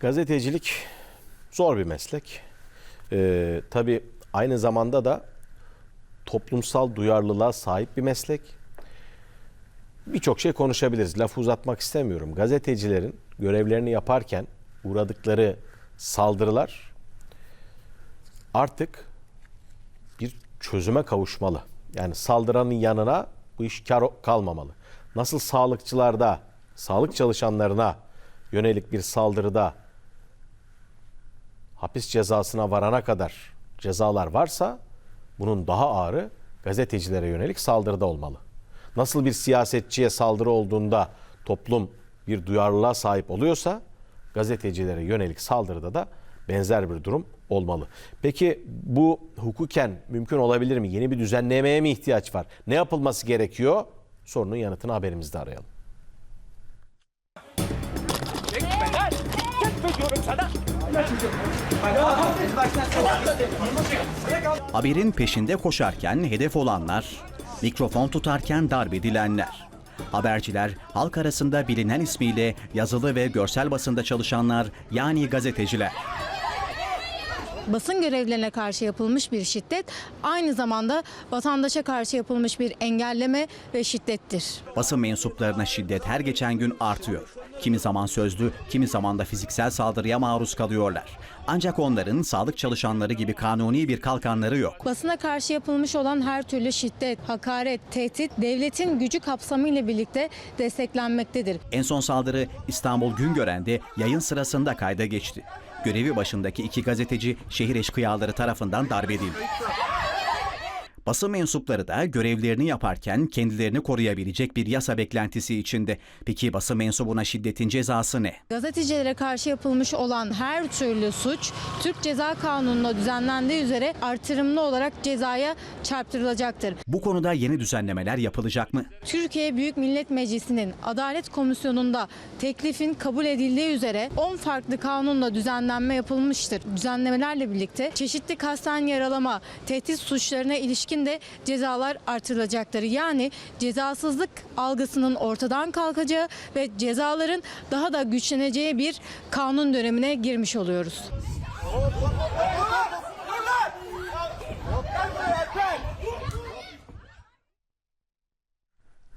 Gazetecilik zor bir meslek. Ee, tabii aynı zamanda da toplumsal duyarlılığa sahip bir meslek. Birçok şey konuşabiliriz. Lafı uzatmak istemiyorum. Gazetecilerin görevlerini yaparken uğradıkları saldırılar artık bir çözüme kavuşmalı. Yani saldıranın yanına bu iş kar kalmamalı. Nasıl sağlıkçılarda, sağlık çalışanlarına yönelik bir saldırıda hapis cezasına varana kadar cezalar varsa bunun daha ağırı gazetecilere yönelik saldırıda olmalı. Nasıl bir siyasetçiye saldırı olduğunda toplum bir duyarlılığa sahip oluyorsa gazetecilere yönelik saldırıda da benzer bir durum olmalı. Peki bu hukuken mümkün olabilir mi? Yeni bir düzenlemeye mi ihtiyaç var? Ne yapılması gerekiyor? Sorunun yanıtını haberimizde arayalım. Haberin peşinde koşarken hedef olanlar, mikrofon tutarken darp edilenler. Haberciler, halk arasında bilinen ismiyle yazılı ve görsel basında çalışanlar yani gazeteciler. Basın görevlilerine karşı yapılmış bir şiddet aynı zamanda vatandaşa karşı yapılmış bir engelleme ve şiddettir. Basın mensuplarına şiddet her geçen gün artıyor. Kimi zaman sözlü, kimi zaman da fiziksel saldırıya maruz kalıyorlar. Ancak onların sağlık çalışanları gibi kanuni bir kalkanları yok. Basına karşı yapılmış olan her türlü şiddet, hakaret, tehdit devletin gücü kapsamı ile birlikte desteklenmektedir. En son saldırı İstanbul Güngören'de yayın sırasında kayda geçti. Görevi başındaki iki gazeteci şehir eşkıyaları tarafından darp edildi. Basın mensupları da görevlerini yaparken kendilerini koruyabilecek bir yasa beklentisi içinde. Peki basın mensubuna şiddetin cezası ne? Gazetecilere karşı yapılmış olan her türlü suç Türk Ceza Kanunu'nda düzenlendiği üzere artırımlı olarak cezaya çarptırılacaktır. Bu konuda yeni düzenlemeler yapılacak mı? Türkiye Büyük Millet Meclisi'nin Adalet Komisyonu'nda teklifin kabul edildiği üzere 10 farklı kanunla düzenlenme yapılmıştır. Düzenlemelerle birlikte çeşitli kasten yaralama, tehdit suçlarına ilişkin de cezalar artırılacaktır. Yani cezasızlık algısının ortadan kalkacağı ve cezaların daha da güçleneceği bir kanun dönemine girmiş oluyoruz.